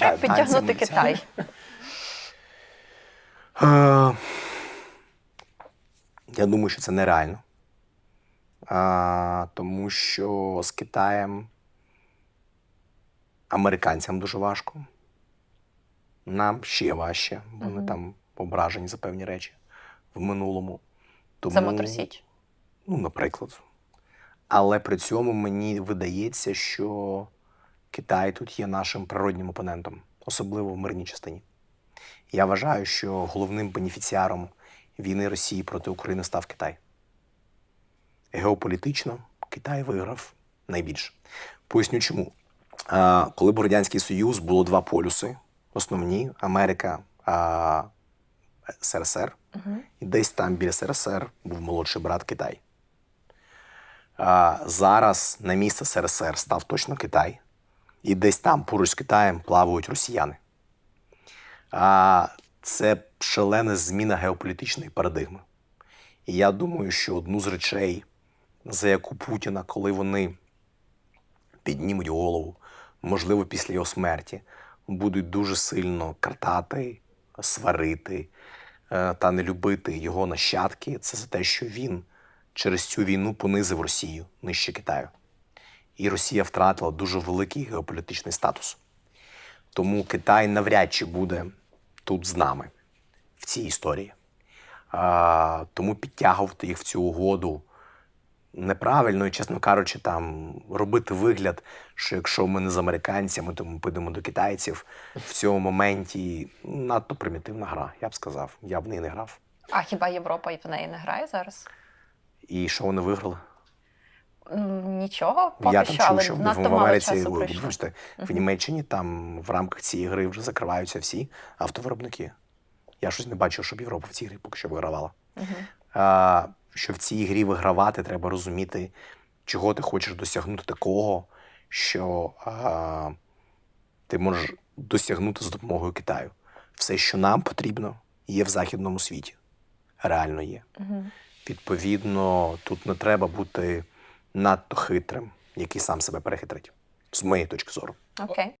Нащо та- підтягнути Китай? Е, Я думаю, що це нереально. А, тому що з Китаєм американцям дуже важко. Нам ще важче, бо вони Мгм. там ображені за певні речі в минулому. Тому, За Моторсіч? Ну, наприклад. Але при цьому мені видається, що Китай тут є нашим природнім опонентом, особливо в мирній частині. Я вважаю, що головним бенефіціаром війни Росії проти України став Китай. Геополітично Китай виграв найбільше. Поясню чому. Коли був Радянський Союз, було два полюси: основні Америка, СРСР. Угу. І десь там біля СРСР був молодший брат Китай. Зараз на місце СРСР став точно Китай, і десь там поруч з Китаєм плавають росіяни. А, це шалена зміна геополітичної парадигми. І я думаю, що одну з речей, за яку Путіна, коли вони піднімуть голову, можливо, після його смерті, будуть дуже сильно картати, сварити е, та не любити його нащадки, це за те, що він через цю війну понизив Росію нижче Китаю. І Росія втратила дуже великий геополітичний статус. Тому Китай навряд чи буде тут з нами в цій історії. А, тому підтягувати їх в цю угоду неправильно і, чесно кажучи, там робити вигляд, що якщо ми не з американцями, то ми підемо до китайців в цьому моменті надто примітивна гра, я б сказав. Я в неї не грав. А хіба Європа і в неї не грає зараз? І що вони виграли? Нічого, поки я там що, чув, але що в, надто в Америці, вибачте, в Німеччині там в рамках цієї гри вже закриваються всі автовиробники. Я щось не бачив, щоб Європа в цій грі поки що вигравала. А, що в цій грі вигравати треба розуміти, чого ти хочеш досягнути такого, що а, ти можеш досягнути з допомогою Китаю. Все, що нам потрібно, є в західному світі. Реально є. Відповідно, тут не треба бути надто хитрим, який сам себе перехитрить, з моєї точки зору. Окей.